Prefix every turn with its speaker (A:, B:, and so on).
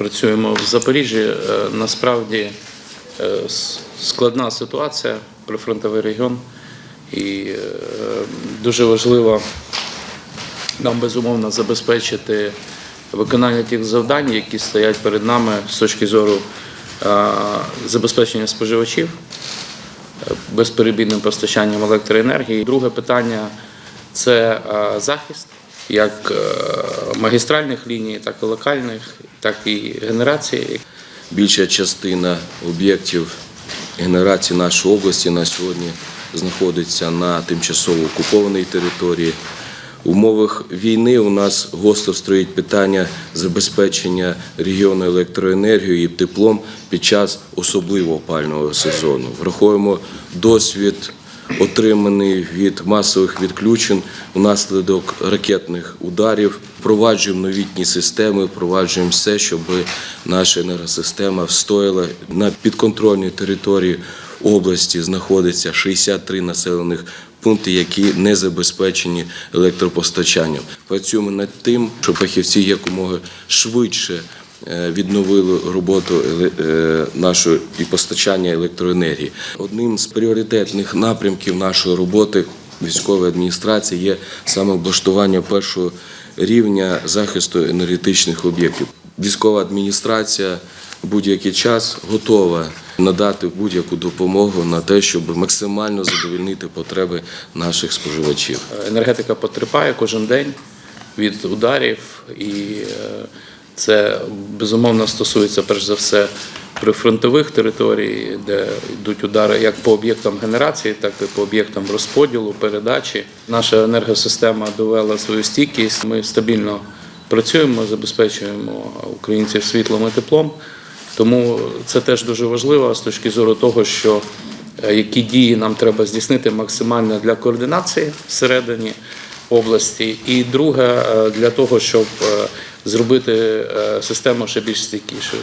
A: працюємо в Запоріжжі. Е, Насправді е, складна ситуація, прифронтовий регіон, і е, дуже важливо нам безумовно забезпечити виконання тих завдань, які стоять перед нами з точки зору забезпечення споживачів безперебійним постачанням електроенергії. Друге питання це захист як е, магістральних ліній, так і локальних, так і генерації.
B: Більша частина об'єктів генерації нашої області на сьогодні знаходиться на тимчасово окупованій території. В умовах війни у нас гостро стоїть питання забезпечення регіону електроенергією і теплом під час особливо опального сезону. Враховуємо досвід, отриманий від масових відключень внаслідок ракетних ударів. Впроваджуємо новітні системи, впроваджуємо все, щоб наша енергосистема встояла на підконтрольній території області. Знаходиться 63 населених пункти, які не забезпечені електропостачанням. Працюємо над тим, щоб фахівці якомога швидше відновили роботу е, нашої і постачання електроенергії. Одним з пріоритетних напрямків нашої роботи військової адміністрації є саме облаштування першого рівня захисту енергетичних об'єктів. Військова адміністрація будь-який час готова надати будь-яку допомогу на те, щоб максимально задовольнити потреби наших споживачів.
A: Енергетика потерпає кожен день від ударів, і е, це безумовно стосується перш за все прифронтових територій, де йдуть удари як по об'єктам генерації, так і по об'єктам розподілу, передачі. Наша енергосистема довела свою стійкість. Ми стабільно працюємо, забезпечуємо українців світлом і теплом. Тому це теж дуже важливо з точки зору того, що е, які дії нам треба здійснити максимально для координації всередині області, і друге е, для того, щоб е, зробити е, систему ще більш стійкішою.